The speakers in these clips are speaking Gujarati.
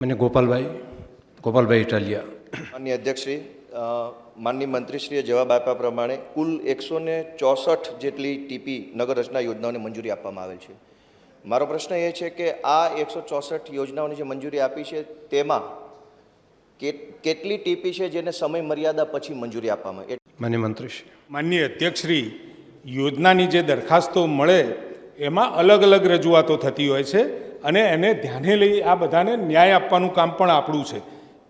મને ગોપાલભાઈ ગોપાલભાઈ ઇટાલિયા. માનનીય અધ્યક્ષશ્રી માનની માનનીય મંત્રીશ્રીએ જવાબ આપ્યા પ્રમાણે કુલ એકસો ને ચોસઠ જેટલી ટીપી નગર રચના યોજનાઓને મંજૂરી આપવામાં આવેલ છે. મારો પ્રશ્ન એ છે કે આ એકસો ચોસઠ યોજનાઓની જે મંજૂરી આપી છે તેમાં કેટલી ટીપી છે જેને સમય મર્યાદા પછી મંજૂરી આપવામાં માન્ય મંત્રીશ્રી. માનનીય અધ્યક્ષશ્રી યોજનાની જે દરખાસ્તો મળે એમાં અલગ અલગ રજૂઆતો થતી હોય છે. અને એને ધ્યાને લઈ આ બધાને ન્યાય આપવાનું કામ પણ આપણું છે.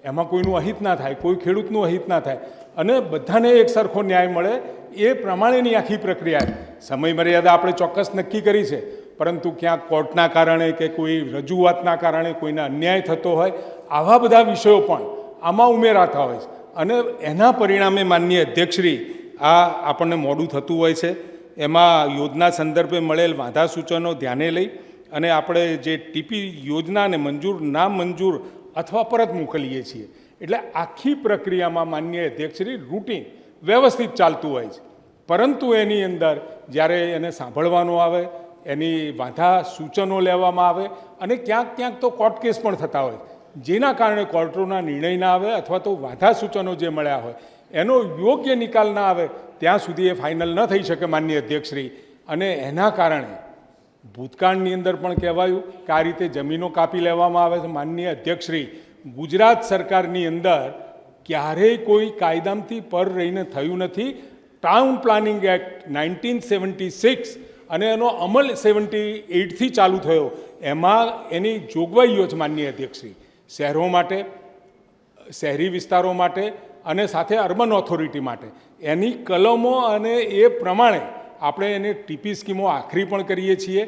એમાં કોઈનું અહિત ના થાય, કોઈ ખેડૂતનું અહિત ના થાય. અને બધાને એક સરખો ન્યાય મળે એ પ્રમાણેની આખી પ્રક્રિયા સમયમર્યાદા સમય મર્યાદા આપણે ચોક્કસ નક્કી કરી છે, પરંતુ ક્યાંક કોર્ટના કારણે કે કોઈ રજૂઆતના કારણે કોઈને અન્યાય થતો હોય, આવા બધા વિષયો પણ આમાં ઉમેરાતા હોય છે. અને એના પરિણામે માનનીય અધ્યક્ષશ્રી આ આપણને મોડું થતું હોય છે. એમાં યોજના સંદર્ભે મળેલ વાંધા સૂચનો ધ્યાને લઈ અને આપણે જે ટીપી યોજનાને મંજૂર ના મંજૂર અથવા પરત મોકલીએ છીએ. એટલે આખી પ્રક્રિયામાં માનનીય અધ્યક્ષશ્રી રૂટીન વ્યવસ્થિત ચાલતું હોય છે. પરંતુ એની અંદર જ્યારે એને સાંભળવાનો આવે, એની વાંધા સૂચનો લેવામાં આવે અને ક્યાંક ક્યાંક તો કોર્ટ કેસ પણ થતા હોય. જેના કારણે કોર્ટોના નિર્ણય ના આવે અથવા તો વાંધા સૂચનો જે મળ્યા હોય, એનો યોગ્ય નિકાલ ના આવે, ત્યાં સુધી એ ફાઇનલ ન થઈ શકે માન્ય અધ્યક્ષશ્રી. અને એના કારણે ભૂતકાળની અંદર પણ કહેવાયું કે આ રીતે જમીનો કાપી લેવામાં આવે છે. માનનીય અધ્યક્ષશ્રી, ગુજરાત સરકારની અંદર ક્યારેય કોઈ કાયદામથી પર રહીને થયું નથી. Town planning act nineteen seventy six અને એનો અમલ સેવન્ટી એઇટથી ચાલુ થયો. એમાં એની જોગવાઈઓ છે માનનીય અધ્યક્ષશ્રી. શહેરો માટે, શહેરી વિસ્તારો માટે અને સાથે અર્બન ઓથોરિટી માટે. એની કલમો અને એ પ્રમાણે આપણે એને ટીપી સ્કીમો આખરી પણ કરીએ છીએ.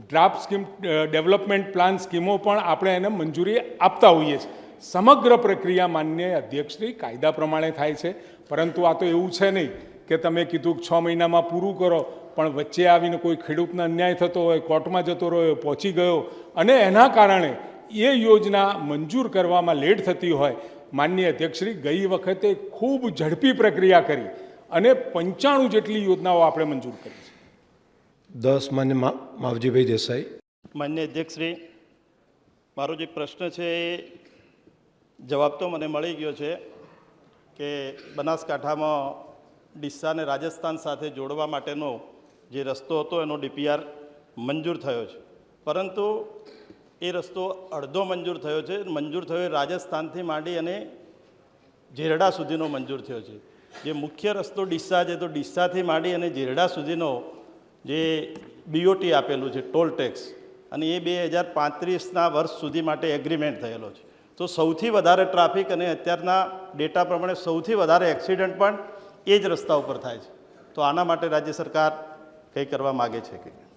ડ્રાફ્ટ સ્કીમ ડેવલપમેન્ટ પ્લાન સ્કીમો પણ આપણે એને મંજૂરી આપતા હોઈએ છીએ. સમગ્ર પ્રક્રિયા માન્ય અધ્યક્ષશ્રી કાયદા પ્રમાણે થાય છે. પરંતુ આ તો એવું છે નહીં કે તમે કીધું કે છ મહિનામાં પૂરું કરો, પણ વચ્ચે આવીને કોઈ ખેડૂતને અન્યાય થતો હોય, કોર્ટમાં જતો રહ્યો, પહોંચી ગયો અને એના કારણે એ યોજના મંજૂર કરવામાં લેટ થતી હોય, માનનીય અધ્યક્ષશ્રી ગઈ વખતે ખૂબ ઝડપી પ્રક્રિયા કરી. અને પંચાણું જેટલી યોજનાઓ આપણે મંજૂર કરી છે. દસ માન્ય મા માવજીભાઈ દેસાઈ. માન્ય અધ્યક્ષશ્રી મારો જે પ્રશ્ન છે એ જવાબ તો મને મળી ગયો છે કે બનાસકાંઠામાં ડિસ્સાને અને રાજસ્થાન સાથે જોડવા માટેનો જે રસ્તો હતો એનો ડીપીઆર મંજૂર થયો છે. પરંતુ એ રસ્તો અડધો મંજૂર થયો છે. મંજૂર થયો એ રાજસ્થાનથી માંડી અને જેરડા સુધીનો મંજૂર થયો છે. જે મુખ્ય રસ્તો ડીસા છે, તો ડીસાથી માંડી અને જેરડા સુધીનો જે બીઓટી આપેલું છે, ટોલ ટેક્સ, અને એ બે હજાર પાંત્રીસના વર્ષ સુધી માટે એગ્રીમેન્ટ થયેલો છે. તો સૌથી વધારે ટ્રાફિક અને અત્યારના ડેટા પ્રમાણે સૌથી વધારે એક્સિડન્ટ પણ એ જ રસ્તા ઉપર થાય છે. તો આના માટે રાજ્ય સરકાર કંઈ કરવા માગે છે કે?